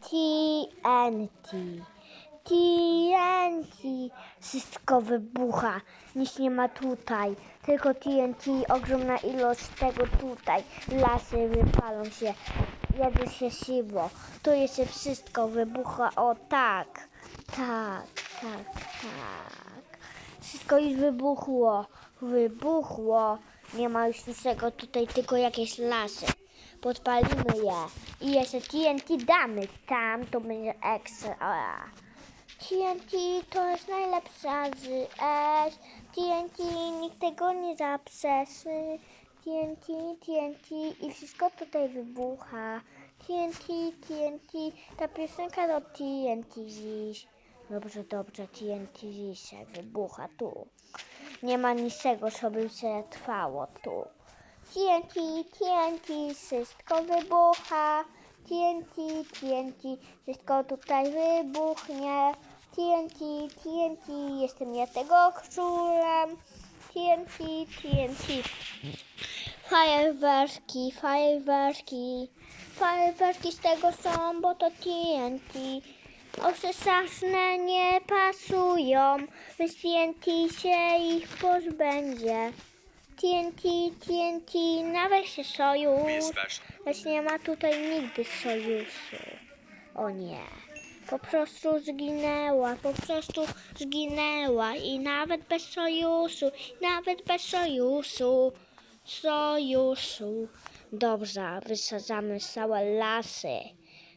TNT. TNT. Wszystko wybucha. Nic nie ma tutaj. Tylko TNT, ogromna ilość tego tutaj. Lasy wypalą się. Jedzie się siwo. To jeszcze wszystko wybucha. O tak. Tak, tak, tak. Wszystko już wybuchło. Wybuchło. Nie ma już niczego tutaj, tylko jakieś lasy. Podpalimy je. I jeszcze TNT damy tam, to będzie ekstra. TNT to jest najlepsza z S. TNT nikt tego nie zaprzeszy. TNT, TNT i wszystko tutaj wybucha. TNT, TNT, ta piosenka do TNT dziś. Dobrze, dobrze, TNT dzisiaj wybucha tu. Nie ma niczego, co by się trwało tu. TNT, TNT, wszystko wybucha. TNT, TNT, wszystko tutaj wybuchnie. TNT, TNT, jestem ja tego królem. TNT, TNT. Fajerwerki, fajerwerki. Fajerwerki z tego są, bo to TNT. Ostrzeszne nie pasują, więc TNT się ich pozbędzie. TNT, TNT, nawet się sojusz. Lecz nie ma tutaj nigdy sojuszu. O nie. Po prostu zginęła, po prostu zginęła i nawet bez sojuszu, nawet bez sojuszu, sojuszu. Dobrze, wysadzamy całe lasy.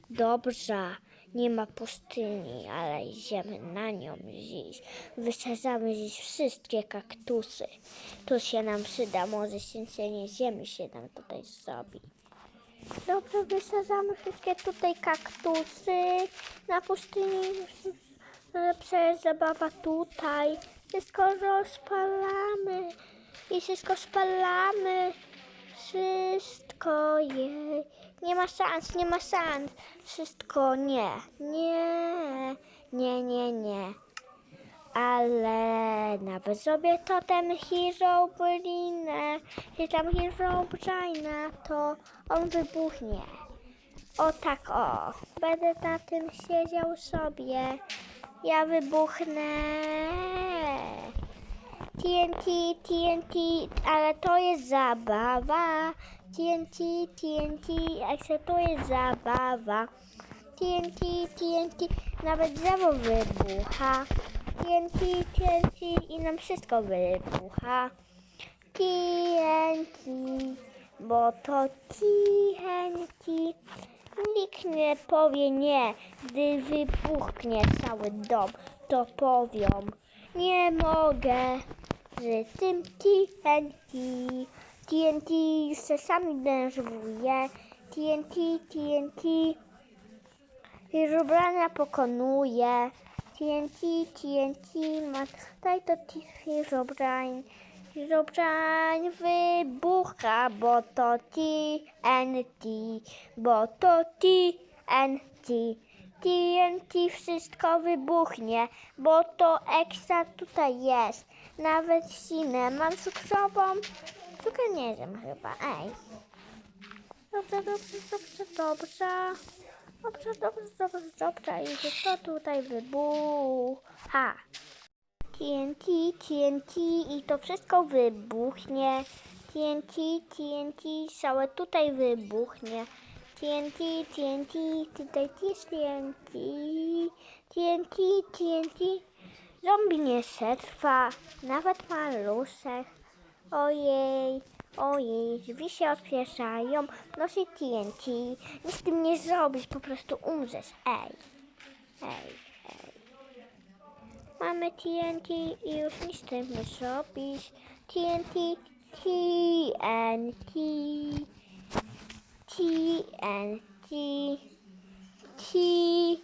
Dobrze, nie ma pustyni, ale idziemy na nią dziś. Wysadzamy dziś wszystkie kaktusy. To się nam przyda, może święcenie ziemi się nam tutaj zrobi. Dobrze, wysadzamy wszystkie tutaj kaktusy. Na pustyni lepsza jest zabawa tutaj. Wszystko rozpalamy i wszystko spalamy. Wszystko jej. Nie ma szans, nie ma szans. Wszystko nie. Nie, nie, nie, nie. Ale nawet sobie totem Hero Blinę, czy tam Hero Brina, to on wybuchnie. O tak o. Będę na tym siedział sobie. Ja wybuchnę. TNT, TNT, ale to jest zabawa. TNT, TNT, ale to jest zabawa. TNT, TNT, nawet drzewo wybucha. TNT, TNT i nam wszystko wybucha. TNT, bo to TNT. Nikt nie powie nie, gdy wybuchnie cały dom, to powią. Nie mogę z tym TNT. TNT już się sami denerwuje. TNT, TNT. Herobrina pokonuje. TNT, TNT, ma tutaj to Herobrine. Herobrine wybucha, bo to TNT, bo to TNT. TNT wszystko wybuchnie, bo to ekstra tutaj jest. Nawet sinę mam cukrową. Cukier nie wiem chyba, ej. Dobrze, dobrze, dobrze, dobrze. Dobrze, dobrze, dobrze, dobrze. I wszystko tutaj wybucha. TNT, TNT i to wszystko wybuchnie. TNT, TNT, całe tutaj wybuchnie. TNT, TNT, tutaj też TNT. TNT, TNT. Zombie nie przetrwa, nawet maluszek. Ojej, ojej, drzwi się otwierają, nosi TNT. Nic z tym nie zrobisz, po prostu umrzesz. Ej, ej, ej. Mamy TNT i już nic z tym nie zrobisz. TNT, TNT, TNT, TNT.